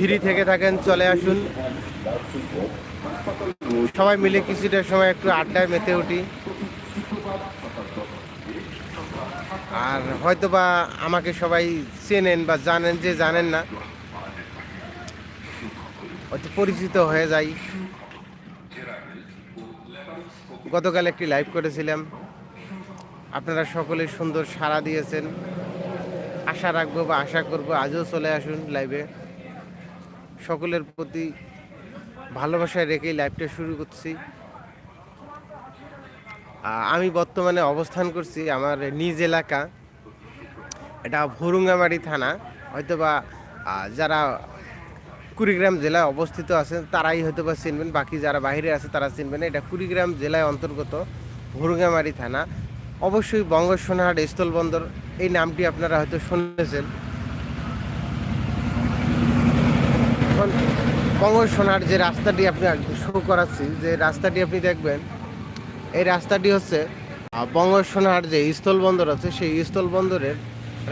Free থেকে থাকেন, চলে আসুন। সবাই মিলে কিছুটা সময় একটু আড্ডায় মেতে উঠি। আর হয়তো বা আমাকে সবাই চেনেন বা জানেন যে জানেন না, হয়তো পরিচিত হয়ে যাই। গতকাল একটি লাইভ করেছিলাম। আপনারা সকলে সুন্দর সাড়া দিয়েছেন। আশা রাখব বা আশা করব আজও চলে আসুন লাইভে। সকলের প্রতি ভালোবাসায় রেখেই লাইভটা শুরু করছি। আমি বর্তমানে অবস্থান করছি আমার নিজ এলাকা, এটা ভুরুঙ্গামারি থানা। হয়তোবা যারা কুড়িগ্রাম জেলায় অবস্থিত আছেন, তারাই হয়তো বা চিনবেন, বাকি যারা বাইরে আছে তারা চিনবেন এটা কুড়িগ্রাম জেলায় অন্তর্গত ভুরুঙ্গামারি থানা। অবশ্যই বঙ্গসোনাহাট স্থলবন্দর, এই নামটি আপনারা হয়তো শুনেছেন। এখন কঙ্গসোনার যে রাস্তাটি আপনি শুরু করাচ্ছি, যে রাস্তাটি আপনি দেখবেন, এই রাস্তাটি হচ্ছে বঙ্গসোনার যে স্থলবন্দর আছে, সেই স্থলবন্দরের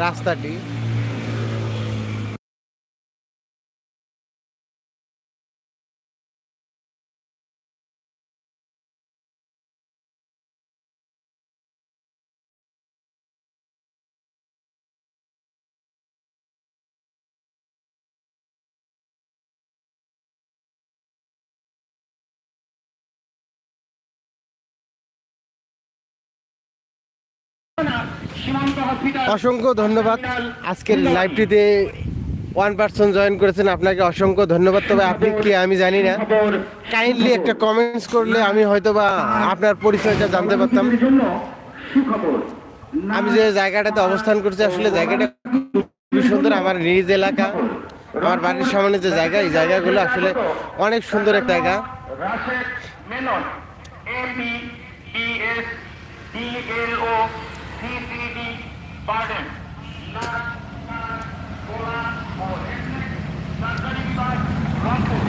রাস্তাটি অসংখ্য ধন্যবাদ। আজকের লাইভটিতে ওয়ান পার্সন জয়েন করেছেন। আপনাকে অসংখ্য ধন্যবাদ। তবে আপনি কি আমি জানি না। কাইন্ডলি একটা কমেন্টস করলে আমি হয়তো বা আপনার পরিচয়টা জানতে পারতাম। আমি যে জায়গাটাতে অবস্থান করছি, আসলে জায়গাটা খুবই সুন্দর। আমার নিজ এলাকা, আমার বাড়ির সামনে যে জায়গা, এই জায়গাগুলো আসলে অনেক সুন্দর একটা জায়গা। Menon M E S O C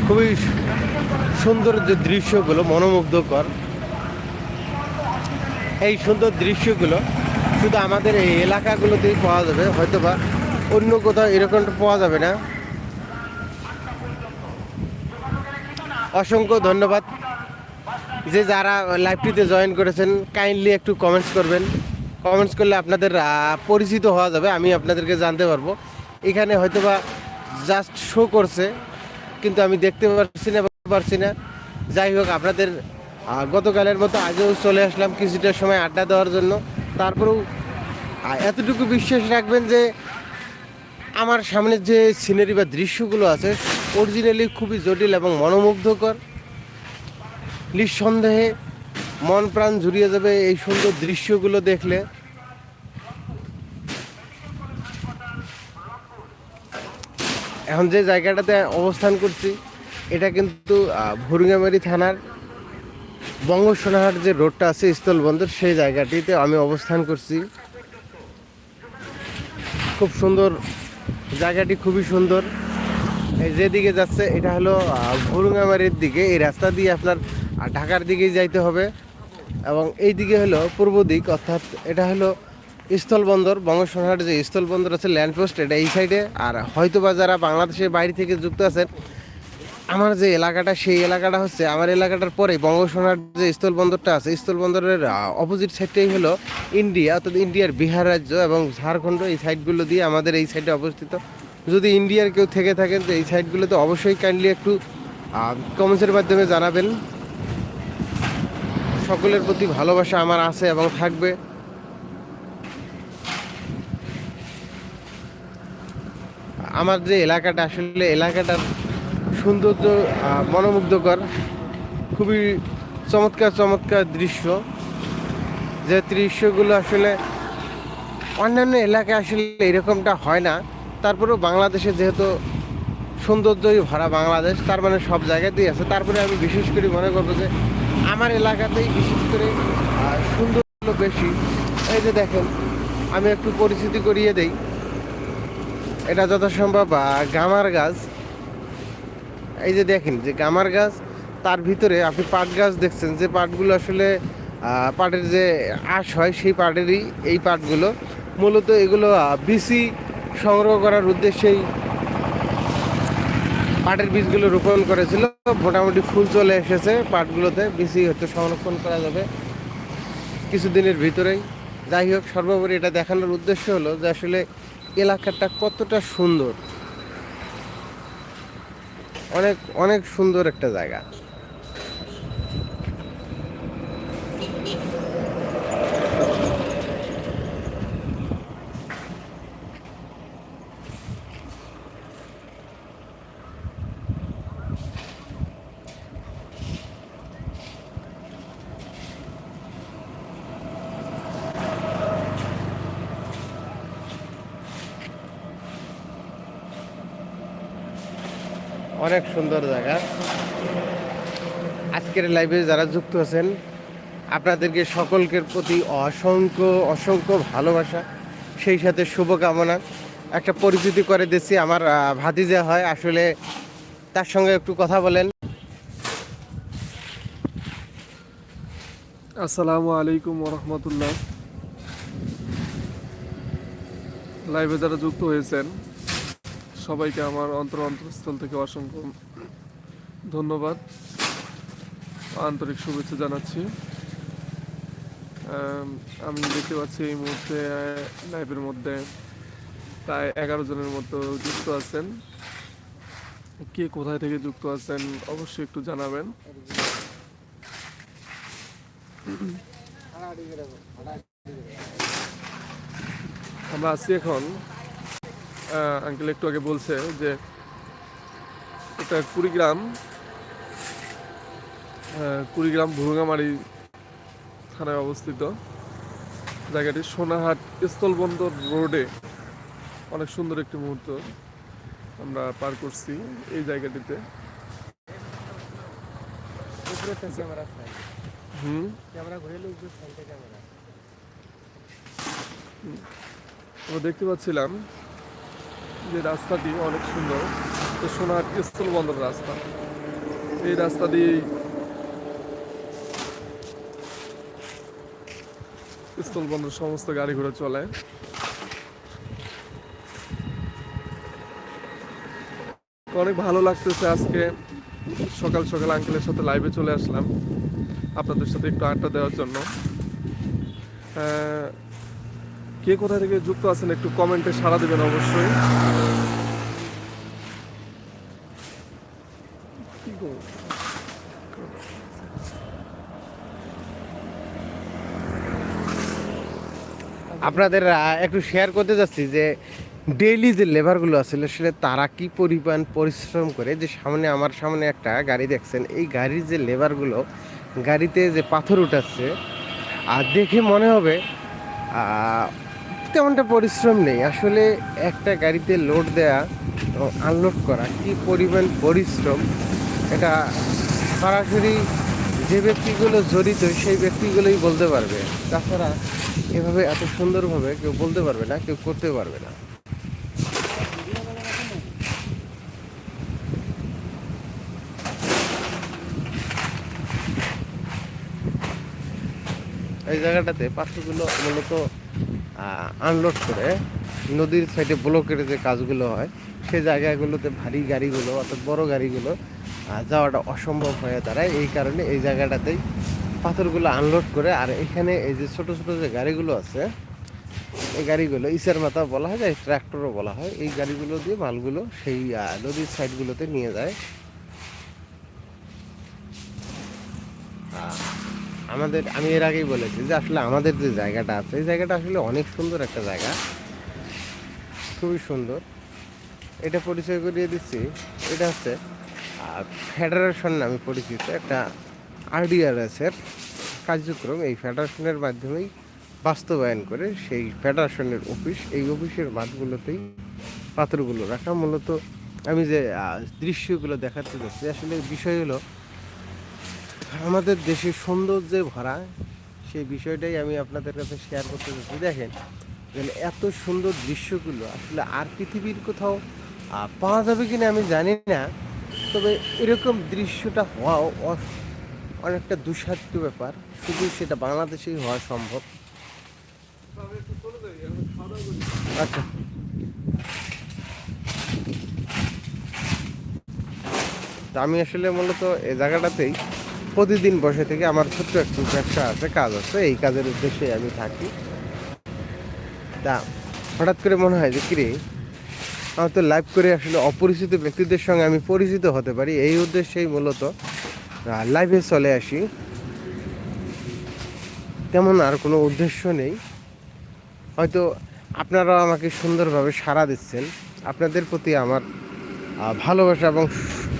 খুবই সুন্দর যে দৃশ্যগুলো, মনোমুগ্ধকর। এই সুন্দর দৃশ্যগুলো শুধু আমাদের এই এলাকাগুলোতেই পাওয়া যাবে হয়তো বা অন্য কোথাও এরকমটা পাওয়া যাবে না। অসংখ্য ধন্যবাদ যে যারা লাইভটিতে জয়েন করেছেন কাইন্ডলি একটু কমেন্টস করবেন। কমেন্টস করলে আপনাদের পরিচিত হওয়া যাবে, আমি আপনাদেরকে জানতে পারব। এখানে হয়তোবা জাস্ট শো করছে, কিন্তু আমি দেখতে পারছি না পারছি না। যাই হোক, আপনাদের গতকালের মতো আজও চলে আসলাম কিছুটা সময় আড্ডা দেওয়ার জন্য। তারপরেও এতটুকু বিশ্বাস রাখবেন যে, আমার সামনে যে সিনারি বা দৃশ্যগুলো আছে অরিজিনালি খুবই জটিল এবং মনোমুগ্ধকর। নিঃসন্দেহে মন প্রাণ জুড়িয়ে যাবে এই সুন্দর দৃশ্যগুলো দেখলে। এখন যে জায়গাটাতে অবস্থান করছি, এটা কিন্তু ভুরুঙ্গামারি থানার বঙ্গসোনাহাট যে রোডটা আছে, স্থলবন্দর, সেই জায়গাটিতে আমি অবস্থান করছি। খুব সুন্দর, জায়গাটি খুবই সুন্দর। যেদিকে যাচ্ছে, এটা হলো ভুরুঙ্গামারির দিকে। এই রাস্তা দিয়ে আপনার ঢাকার দিকেই যাইতে হবে। এবং এই দিকে হলো পূর্ব দিক, অর্থাৎ এটা হলো স্থলবন্দর বঙ্গসোনাহাট যে স্থলবন্দর আছে, ল্যান্ডপোস্ট, এটা এই সাইডে আর হয়তোবা যারা বাংলাদেশের বাইরে থেকে যুক্ত আছেন, আমার যে এলাকাটা, সেই এলাকাটা হচ্ছে, আমার এলাকাটার পরে বঙ্গসোনার যে স্থলবন্দরটা আছে, স্থলবন্দরের অপোজিট সাইডটাই হলো ইন্ডিয়া, অর্থাৎ ইন্ডিয়ার বিহার রাজ্য এবং ঝাড়খণ্ড, এই সাইডগুলো দিয়ে আমাদের এই সাইডে অবস্থিত। যদি ইন্ডিয়ার কেউ থেকে থাকেন, তো এই সাইডগুলোতে অবশ্যই কাইন্ডলি একটু কমেন্টসের মাধ্যমে জানাবেন। সকলের প্রতি ভালোবাসা আমার আছে এবং থাকবে। আমার যে এলাকাটা, আসলে এলাকাটার সৌন্দর্য মনোমুগ্ধকর, খুবই চমৎকার চমৎকার দৃশ্য। যে দৃশ্যগুলো আসলে অন্যান্য এলাকায় আসলে এরকমটা হয় না। তারপরেও বাংলাদেশে যেহেতু সৌন্দর্যই ভরা বাংলাদেশ, তার মানে সব জায়গাতেই আছে। তারপরে আমি বিশেষ করে মনে করব যে আমার এলাকাতেই বিশেষ করে সুন্দর সৌন্দর্য বেশি। এই যে দেখেন, আমি একটু পরিচিতি করিয়ে দেই। এটা যথাসম্ভব গামার গাছ। এই যে দেখেন, যে গামার গাছ, তার ভিতরে আপনি পাট গাছ দেখছেন, যে পাটগুলো আসলে পাটের যে আঁশ হয়, সেই পাটেরই এই পাটগুলো। মূলত এগুলো বিসি সংগ্রহ করার উদ্দেশ্যেই পাটের বীজগুলো রোপণ করেছিল, মোটামুটি ফুল চলে এসেছে, পাটগুলোতে বেশি হচ্ছে সংরক্ষণ করা যাবে কিছুদিনের ভিতরেই। যাই হোক, সর্বোপরি এটা দেখানোর উদ্দেশ্য হলো যে আসলে এলাকাটা কতটা সুন্দর। অনেক অনেক সুন্দর একটা জায়গা। অনেক সুন্দর জায়গা। আজকের লাইভে যারা যুক্ত আছেন, আপনাদেরকে সকলকে প্রতি অসংখ্য অসংখ্য ভালোবাসা। সেই সাথে শুভকামনা। একটা পরিচিতি করে দিচ্ছি আমার ভাতিজা হয়। আসলে তার সঙ্গে একটু কথা বলেন। আসসালামু আলাইকুম রহমতুল্লাহ লাইভে যারা যুক্ত হয়েছেন সবাইকে আমার অন্তর অন্তরস্থল থেকে অসংখ্য ধন্যবাদ। আন্তরিক শুভেচ্ছা জানাচ্ছি। আমি দেখতে পাচ্ছি এই মুহূর্তে লাইভের মধ্যে প্রায় এগারো জনের মতো যুক্ত আছেন। কে কোথায় থেকে যুক্ত আছেন অবশ্যই একটু জানাবেন। আমরা আছি এখন আঙ্কেল একটু আগে বলছে যে এটা কুড়িগ্রাম কুড়িগ্রাম ভুরুঙ্গামারি থানায় অবস্থিত। জায়গাটি সোনাহাট স্থলবন্দর রোডে। অনেক সুন্দর একটি মুহূর্ত আমরা পার করছি এই জায়গাটিতে। হুম। আমরা দেখতে পাচ্ছিলাম যে রাস্তাটি অনেক সুন্দর, তো সোনার স্থলবন্দর রাস্তা। এই রাস্তা দিয়ে স্থলবন্দর সমস্ত গাড়ি ঘোড়া চলে। অনেক ভালো লাগতেছে আজকে। সকাল সকাল আঙ্কেলের সাথে লাইভে চলে আসলাম আপনাদের সাথে একটু আড্ডা দেওয়ার জন্য। কে কোথা থেকে যুক্ত আছেন একটু কমেন্টে সাড়া দেবেন অবশ্যই। আপনাদের একটু শেয়ার করতে যাচ্ছি যে ডেইলি যে লেবারগুলো আসলে তারা কি পরিমাণ পরিশ্রম করে? যে সামনে, আমার সামনে একটা গাড়ি দেখছেন, এই গাড়ির যে লেবারগুলো গাড়িতে যে পাথর উঠাচ্ছে, আর দেখে মনে হবে তেমনটা পরিশ্রম নেই। আসলে একটা গাড়িতে লোড দেয়া আনলোড করা কি পরিমাণ পরিশ্রম, এটা সরাসরি যে ব্যক্তিগুলো জড়িত সেই ব্যক্তিগুলোই বলতে পারবে। তাছাড়া এভাবে এত সুন্দরভাবে কেউ বলতে পারবে না, কেউ করতে পারবে না। এই জায়গাটাতে পাথরগুলো মূলত আনলোড করে নদীর সাইডে ব্লকের যে কাজগুলো হয়, সেই জায়গাগুলোতে ভারী গাড়িগুলো অর্থাৎ বড় গাড়িগুলো যাওয়াটা অসম্ভব হয়ে দাঁড়ায়। এই কারণে এই জায়গাটাতেই পাথরগুলো আনলোড করে, আর এখানে এই যে ছোট ছোট যে গাড়িগুলো আছে, এই গাড়িগুলো ইসের মাথা বলা হয় যায় ট্র্যাক্টরও বলা হয়, এই গাড়িগুলো দিয়ে মালগুলো সেই নদীর সাইডগুলোতে নিয়ে যায়। আমাদের, আমি এর আগেই বলেছি যে আসলে আমাদের যে জায়গাটা আছে, এই জায়গাটা আসলে অনেক সুন্দর একটা জায়গা। খুবই সুন্দর। এটা পরিচয় করিয়ে দিচ্ছি। এটা হচ্ছে ফেডারেশন নামে পরিচিত একটা আরডিআরএসের কার্যক্রম। এই ফেডারেশনের মাধ্যমেই বাস্তবায়ন করে সেই ফেডারেশনের অফিস, এই অফিসের মাঠগুলোতেই পাথরগুলো রাখা। মূলত আমি যে দৃশ্যগুলো দেখাতে যাচ্ছি আসলে বিষয় হলো আমাদের দেশের সৌন্দর্যে ভরা সেই বিষয়টাই আমি আপনাদের কাছে শেয়ার করতে চাচ্ছি। দেখেন এত সুন্দর দৃশ্যগুলো আসলে আর পৃথিবীর কোথাও পাওয়া যাবে কিনা আমি জানি না, তবে এরকম দৃশ্যটা হওয়াও অনেকটা দুঃসাধ্য ব্যাপার। শুধু সেটা বাংলাদেশেই হওয়া সম্ভব। আচ্ছা। আমি আসলে মূলত এই জায়গাটাতেই প্রতিদিন বসে থেকে আমার ছোট্ট একটু ব্যবসা আছে, কাজ আছে। এই কাজের উদ্দেশ্যে আমি থাকি। তা, হঠাৎ করে মনে হয় যে, কিরে, আমার তো লাইভ করে আসলে অপরিচিত ব্যক্তিদের সঙ্গে আমি পরিচিত হতে পারি। এই উদ্দেশ্যেই মূলত লাইভে চলে আসি। তেমন আর কোনো উদ্দেশ্য নেই। হয়তো আপনারাও আমাকে সুন্দরভাবে সাড়া দিচ্ছেন। আপনাদের প্রতি আমার ভালোবাসা এবং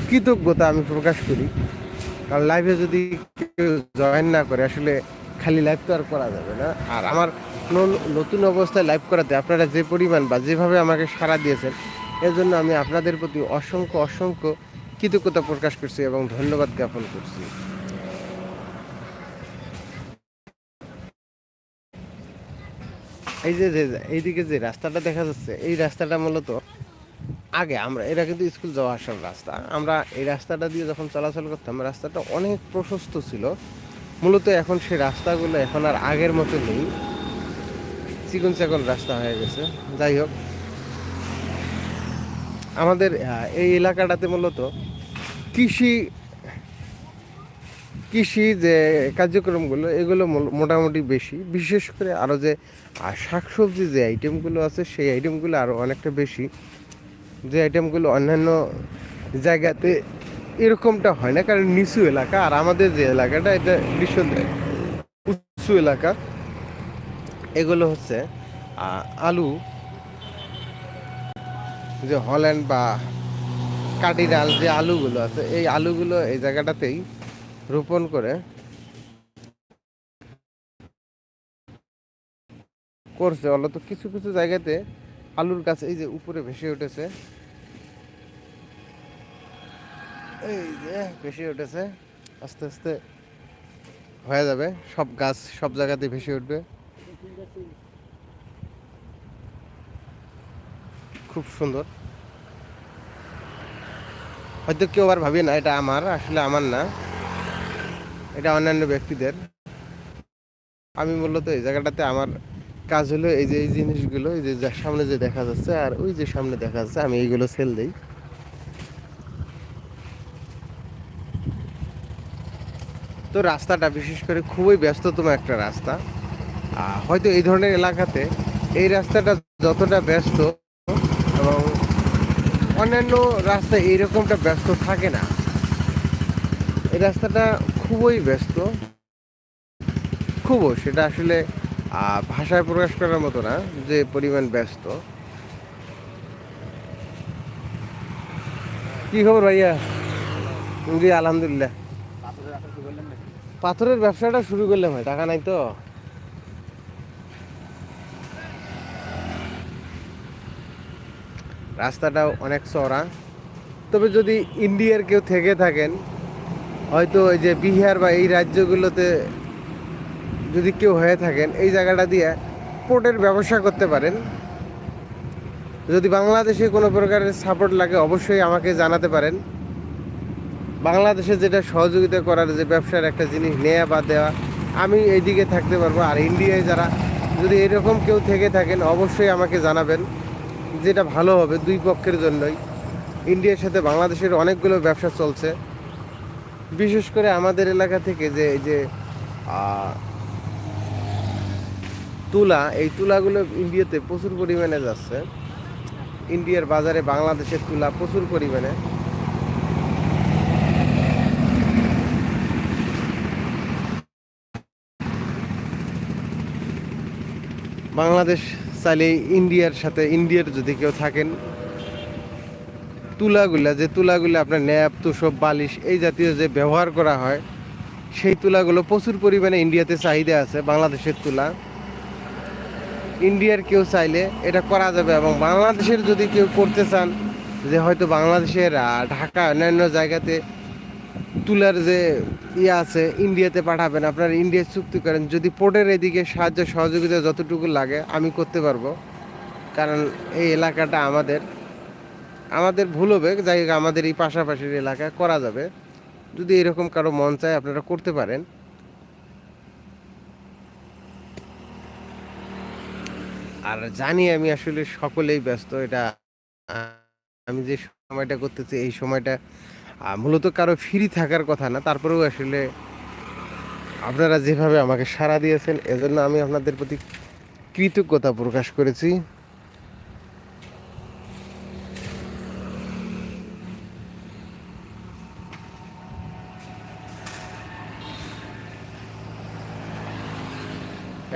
কৃতজ্ঞতা আমি প্রকাশ করি। কারণ লাইভে যদি কেউ জয়েন না করে আসলে খালি লাইভ তো আর করা যাবে না। আর আমার নতুন অবস্থায় লাইভ করাতে আপনারা যে পরিমাণ বা যেভাবে আমাকে সাড়া দিয়েছেন এর জন্য আমি আপনাদের প্রতি অসংখ্য অসংখ্য কৃতজ্ঞতা প্রকাশ করছি এবং ধন্যবাদ জ্ঞাপন করছি। এই যে এইদিকে যে রাস্তাটা দেখা যাচ্ছে এই রাস্তাটা মূলত আগে আমরা এটা কিন্তু স্কুল যাওয়া আসার রাস্তা। আমরা এই রাস্তাটা দিয়ে যখন চলাচল করতাম, রাস্তাটা অনেক প্রশস্ত ছিল। মূলত এখন সেই রাস্তাগুলো এখন আর আগের মতো নেই। চিকন চাকন রাস্তা হয়ে গেছে। যাই হোক। আমাদের এই এলাকাটাতে মূলত কৃষি কৃষি যে কার্যক্রমগুলো, এগুলো মোটামুটি বেশি। বিশেষ করে আরও যে শাকসবজি যে আইটেমগুলো আছে, সেই আইটেমগুলো আরও অনেকটা বেশি। যে আইটেমগুলো অন্যান্য জায়গাতে এরকমটা হয় না, কারণ নিচু এলাকা আর আমাদের যে এলাকাটা, এটা নিঃসন্দেহে উঁচু এলাকা। এগুলো হচ্ছে আলু, যে হল্যান্ড বা কাটিরাল যে আলুগুলো আছে, এই আলুগুলো এই জায়গাটাতেই রোপণ করে করছে। অলত কিছু কিছু জায়গাতে আলুর গাছ এই যে উপরে ভেসে উঠেছে। এই যে ভেসে উঠেছে। আস্তে আস্তে হয়ে যাবে। সব গাছ সব জায়গাতে ভেসে উঠবে। খুব সুন্দর। হয়তো কেউ আর ভাবি না, এটা আমার। আসলে আমার না। এটা অন্যান্য ব্যক্তিদের। আমি মূলত এই জায়গাটাতে আমার কাজ হলো এই যে এই জিনিসগুলো, এই যে সামনে যে দেখা যাচ্ছে আর ওই যে সামনে দেখা যাচ্ছে, আমি এইগুলো সেল দিই। তো রাস্তাটা বিশেষ করে খুবই ব্যস্ততম একটা রাস্তা। হয়তো এই ধরনের এলাকাতে এই রাস্তাটা যতটা ব্যস্ত এবং অন্যান্য রাস্তা এইরকমটা ব্যস্ত থাকে না। এই রাস্তাটা খুবই ব্যস্ত। খুবও সেটা আসলে ভাষায় প্রকাশ করার মতো না, যে পরিমাণ ব্যস্ত। কি খবর ভাইয়া? জি, আলহামদুলিল্লাহ। পাথরের ব্যবসাটা শুরু করলাম ভাই, টাকা নাই তো। রাস্তাটাও অনেক চড়া তবে যদি ইন্ডিয়ার কেউ থেকে থাকেন, হয়তো ওই যে বিহার বা এই রাজ্যগুলোতে যদি কেউ হয়ে থাকেন, এই জায়গাটা দিয়ে পোর্টের ব্যবসা করতে পারেন। যদি বাংলাদেশে কোনো প্রকারের সাপোর্ট লাগে, অবশ্যই আমাকে জানাতে পারেন। বাংলাদেশে যেটা সহযোগিতা করার যে ব্যবসার একটা জিনিস নেওয়া বা দেওয়া, আমি এইদিকে থাকতে পারব। আর ইন্ডিয়ায় যারা, যদি এরকম কেউ থেকে থাকেন, অবশ্যই আমাকে জানাবেন, যেটা ভালো হবে দুই পক্ষের জন্যই। ইন্ডিয়ার সাথে বাংলাদেশের অনেকগুলো ব্যবসা চলছে। বিশেষ করে আমাদের এলাকা থেকে যে, এই যে তুলা, এই তুলাগুলো ইন্ডিয়াতে প্রচুর পরিমাণে যাচ্ছে। ইন্ডিয়ার বাজারে বাংলাদেশের তুলা প্রচুর পরিমাণে। বাংলাদেশ চাইলে ইন্ডিয়ার সাথে, ইন্ডিয়ার যদি কেউ থাকেন, তুলাগুলা, যে তুলাগুলো আপনার ন্যাপ তুষব বালিশ, এই জাতীয় যে ব্যবহার করা হয়, সেই তুলাগুলো প্রচুর পরিমাণে ইন্ডিয়াতে চাহিদা আছে, বাংলাদেশের তুলা। ইন্ডিয়ার কেউ চাইলে এটা করা যাবে এবং বাংলাদেশের যদি কেউ করতে চান যে হয়তো বাংলাদেশের ঢাকা অন্যান্য জায়গাতে তুলার যে ইয়ে আছে, ইন্ডিয়াতে পাঠাবেন, আপনার ইন্ডিয়া চুক্তি করেন। যদি পোর্টের এদিকে সাহায্য, সহযোগিতা যতটুকু লাগে, আমি করতে পারব। কারণ এই এলাকাটা আমাদের আমাদের ভুল হবে, যাই হোক আমাদের এই পাশাপাশির এলাকায় করা যাবে। যদি এরকম কারও মন চায়, আপনারা করতে পারেন। আর জানি আমি আসলে সকলেই ব্যস্ত, এটা আমি যে সময়টা করতেছি, এই সময়টা মূলত কারও ফ্রি থাকার কথা না, তারপরেও আসলে আপনারা যেভাবে আমাকে সাড়া দিয়েছেন, এজন্য আমি আপনাদের প্রতি কৃতজ্ঞতা প্রকাশ করেছি।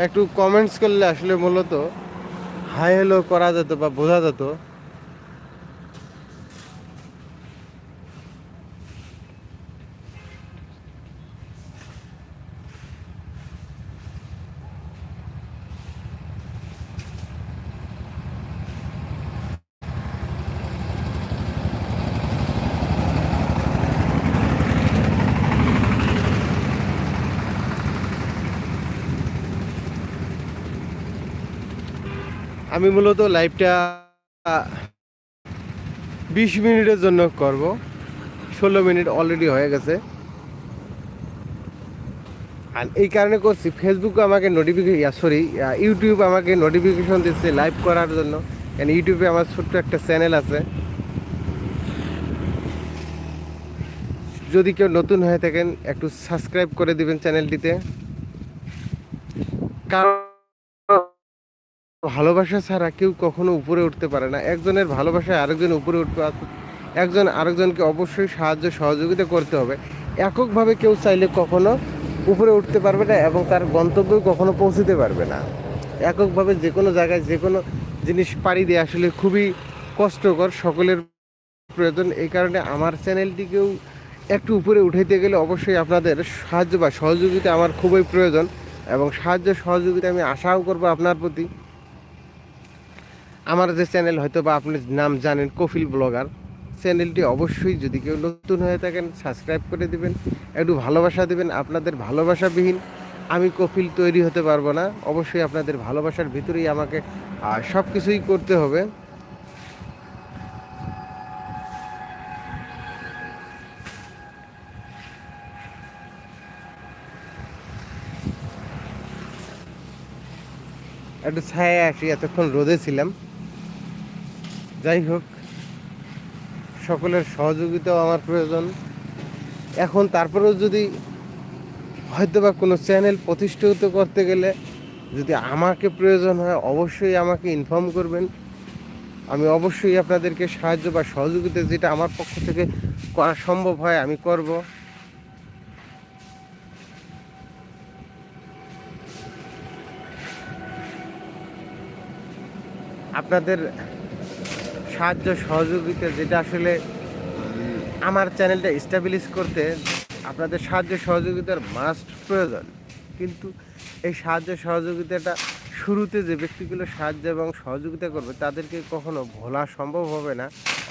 একটু কমেন্টস করলে আসলে মূলত হাই হ্যালো করা যেত বা বোঝা যেত আমি মূলত লাইভটা বিশ মিনিটের জন্য করব। ষোলো মিনিট অলরেডি হয়ে গেছে। আর এই কারণে করছি ফেসবুক আমাকে নোটিফিকেশন সরি ইউটিউব আমাকে নোটিফিকেশন দিচ্ছে লাইভ করার জন্য। কারণ ইউটিউবে আমার ছোট্ট একটা চ্যানেল আছে। যদি কেউ নতুন হয়ে থাকেন, একটু সাবস্ক্রাইব করে দিবেন চ্যানেলটিতে কারণ ভালোবাসা ছাড়া কেউ কখনো উপরে উঠতে পারে না। একজনের ভালোবাসায় আরেকজন উপরে উঠতে একজন আরেকজনকে অবশ্যই সাহায্য, সহযোগিতা করতে হবে। এককভাবে কেউ চাইলে কখনো উপরে উঠতে পারবে না এবং তার গন্তব্যে কখনো পৌঁছতে পারবে না। এককভাবে যে কোনো জায়গায় যে কোনো জিনিস পাড়ি দিয়ে আসলে খুবই কষ্টকর, সকলের প্রয়োজন। এই কারণে আমার চ্যানেলটিকেও একটু উপরে উঠাইতে গেলে অবশ্যই আপনাদের সাহায্য বা সহযোগিতা আমার খুবই প্রয়োজন এবং সাহায্য, সহযোগিতা আমি আশাও করব আপনার প্রতি। আমার যে চ্যানেল হয়তো বা আপনি নাম জানেন কফিল ব্লগার চ্যানেলটি অবশ্যই যদি কেউ নতুন হয়ে থাকেন সাবস্ক্রাইব করে দিবেন, একটু ভালোবাসা দিবেন, আপনাদের ভালোবাসাবিহীন। আমি কফিল তৈরি হতে পারব না, অবশ্যই আপনাদের ভালোবাসার ভিতরেই আমাকে সব কিছুই করতে হবে। একটু ছায়া আসি, এতক্ষণ রোদে ছিলাম। যাই হোক, সকলের সহযোগিতাও আমার প্রয়োজন। এখন তারপরেও যদি হয়তো বা কোনো চ্যানেল প্রতিষ্ঠিত করতে গেলে যদি আমাকে প্রয়োজন হয়, অবশ্যই আমাকে ইনফর্ম করবেন। আমি অবশ্যই আপনাদেরকে সাহায্য বা সহযোগিতা যেটা আমার পক্ষ থেকে করা সম্ভব হয়, আমি করব। আপনাদের সাহায্য সহযোগিতা যেটা আসলে আমার চ্যানেলটা স্টাবলিশ করতে আপনাদের সাহায্য সহযোগিতার মাস্ট প্রয়োজন। কিন্তু এই সাহায্য সহযোগিতাটা শুরুতে যে ব্যক্তিগুলো সাহায্য এবং সহযোগিতা করবে, তাদেরকে কখনো ভোলা সম্ভব হবে না।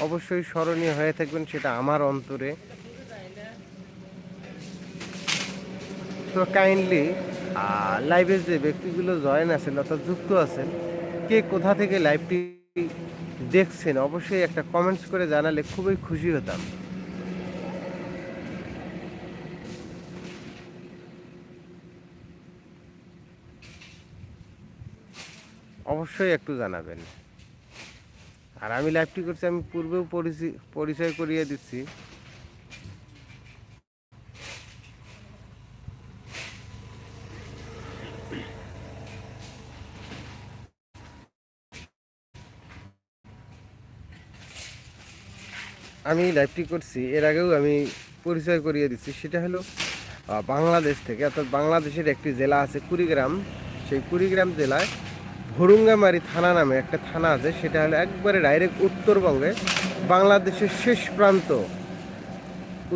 অবশ্যই স্মরণীয় হয়ে থাকবেন সেটা আমার অন্তরে। তো কাইন্ডলি লাইভে যে ব্যক্তিগুলো জয়েন আছেন অর্থাৎ যুক্ত আছেন, কে কোথা থেকে লাইভটি দেখছেন, অবশ্যই একটা কমেন্টস করে জানালে খুবই খুশি হতাম। অবশ্যই একটু জানাবেন। আর আমি লাইভটি করছি, আমি পূর্বেও পরিচি- পরিচয় করিয়ে দিচ্ছি। আমি লাইভটি করছি, এর আগেও আমি পরিচয় করিয়ে দিচ্ছি। সেটা হলো বাংলাদেশ থেকে, অর্থাৎ বাংলাদেশের একটি জেলা আছে কুড়িগ্রাম। সেই কুড়িগ্রাম জেলায় ভরুঙ্গামারি থানা নামে একটা থানা আছে, সেটা হলো একবারে ডাইরেক্ট উত্তরবঙ্গে, বাংলাদেশের শেষ প্রান্ত।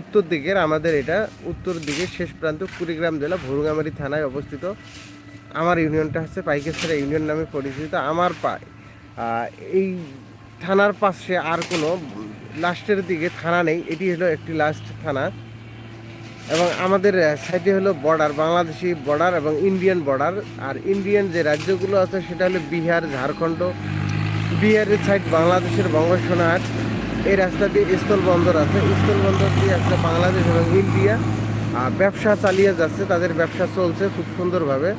উত্তর দিকের আমাদের এটা, উত্তর দিকের শেষ প্রান্ত কুড়িগ্রাম জেলা, ভরুঙ্গামারি থানায় অবস্থিত। আমার ইউনিয়নটা হচ্ছে পাইকেশ্বরা ইউনিয়ন নামে পরিচিত। আমার পায় এই থানার পাশে আর কোনো লাস্টের দিকে থানা নেই এটি হলো একটি লাস্ট থানা। এবং আমাদের সাইডে হলো বর্ডার বাংলাদেশি বর্ডার এবং ইন্ডিয়ান বর্ডার আর ইন্ডিয়ান যে রাজ্যগুলো আছে সেটা হলো বিহার ঝাড়খণ্ড। বিহারের সাইড বাংলাদেশের বঙ্গোপসাগর এই রাস্তা দিয়ে স্থল বন্দর আছে। স্থল বন্দর দিয়ে একটা বাংলাদেশ এবং ইন্ডিয়া আহ, ব্যবসা চালিয়ে যাচ্ছে তাদের ব্যবসা চলছে খুব সুন্দরভাবে।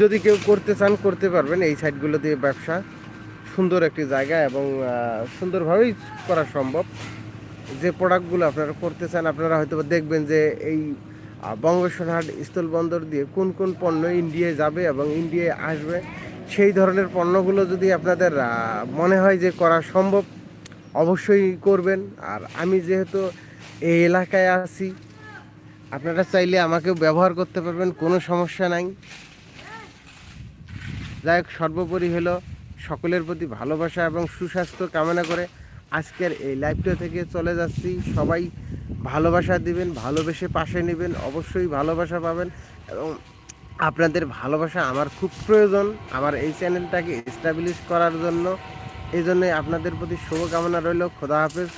যদি কেউ করতে চান করতে পারবেন এই সাইডগুলো দিয়ে ব্যবসা। সুন্দর একটি জায়গা এবং সুন্দরভাবেই করা সম্ভব। যে প্রোডাক্টগুলো আপনারা করতে চান, আপনারা হয়তো দেখবেন যে এই বঙ্গোপসাগর স্থলবন্দর দিয়ে কোন কোন পণ্য ইন্ডিয়ায় যাবে এবং ইন্ডিয়ায় আসবে, সেই ধরনের পণ্যগুলো যদি আপনাদের মনে হয় যে করা সম্ভব, অবশ্যই করবেন। আর আমি যেহেতু এই এলাকায় আছি, আপনারা চাইলে আমাকেও ব্যবহার করতে পারবেন, কোনো সমস্যা নাই। যাই হোক, সর্বোপরি হলো সকলের প্রতি ভালোবাসা এবং সুস্বাস্থ্য কামনা করে আজকের এই লাইভটা থেকে চলে যাচ্ছি। সবাই ভালোবাসা দিবেন, ভালোবেসে পাশে নেবেন, অবশ্যই ভালোবাসা পাবেন এবং আপনাদের ভালোবাসা আমার খুব প্রয়োজন আমার এই চ্যানেলটাকে এস্টাবলিশ করার জন্য। এই জন্যই আপনাদের প্রতি শুভকামনা রইল। খোদা হাফেজ।